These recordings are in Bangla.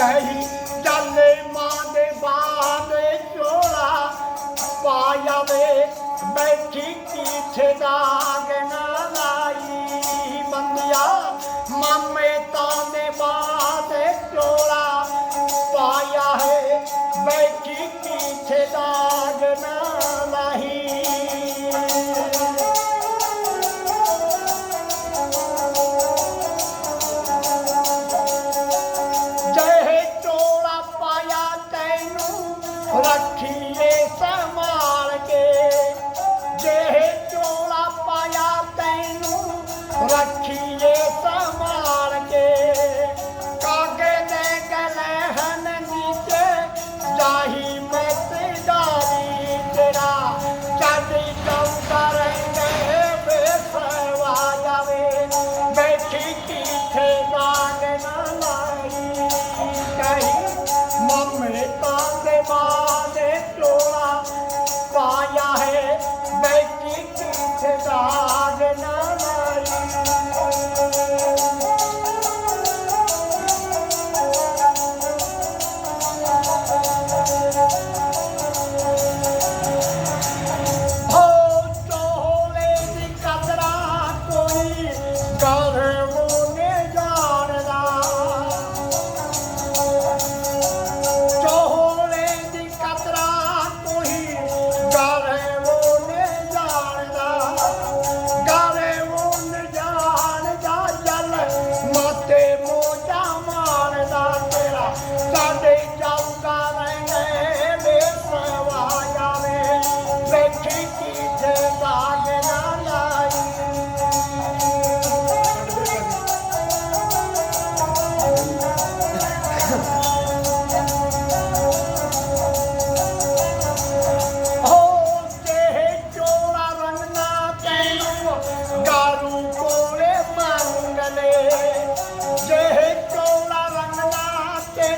कहीं जले माने बाने चोरा पाया में बैठी पीछे ना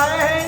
जा रहे हैं